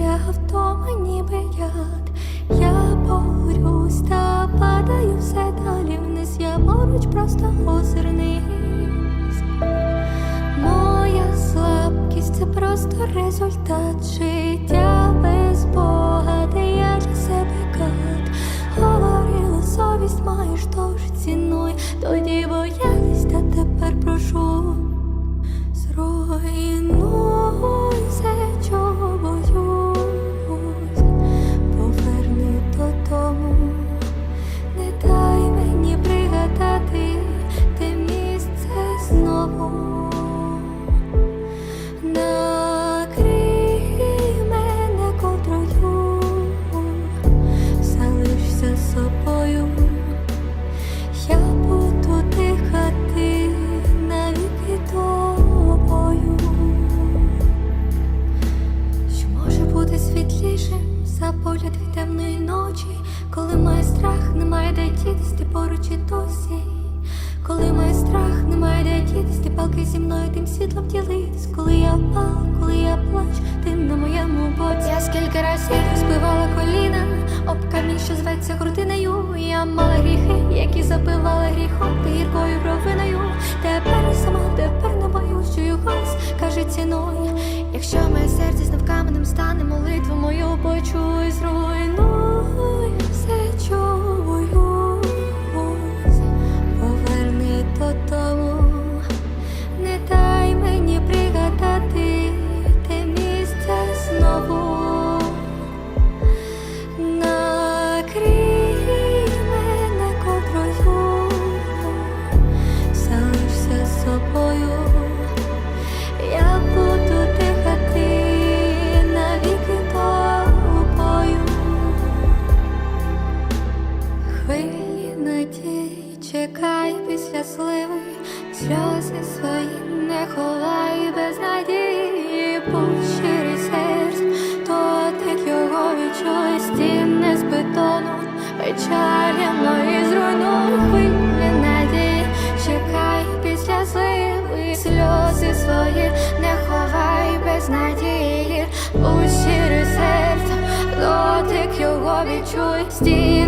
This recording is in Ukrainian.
біля втома, ніби яд. Я борюсь та падаю все далі вниз. Я поруч просто озирнись. Моя слабкість це просто результат життя без Бога, де я для себе кат. Говорила, совість маєш, тож цінуй. Тоді боялась, та тепер прошу. За погляд від темної ночі, коли має страх, немає де дітись, ти поруч і досі. Коли має страх, зі мною тим світлом ділитись. Коли я впала, коли я плач, ти на моєму боці. Я скільки разів розбивала коліна, об камінь, що зветься грудиною. Я мала гріхи, які забивали гріхом, ти гіркою провиною. Тепер сама, тепер не боюсь, чую голос, каже ціною. Якщо моє серце знов каменем стане, молитву мою почуй, зруйнуй Хвилі надії чекай після сливи, сльози свої не ховай без надії, будь щирий серць, дотик його відчуй, стіни з бетону, печалі мої зруйнуй, хвилі чекай після сливи, сльози свої не ховай без надії, будь щирий серць, дотик його відчуй, стіни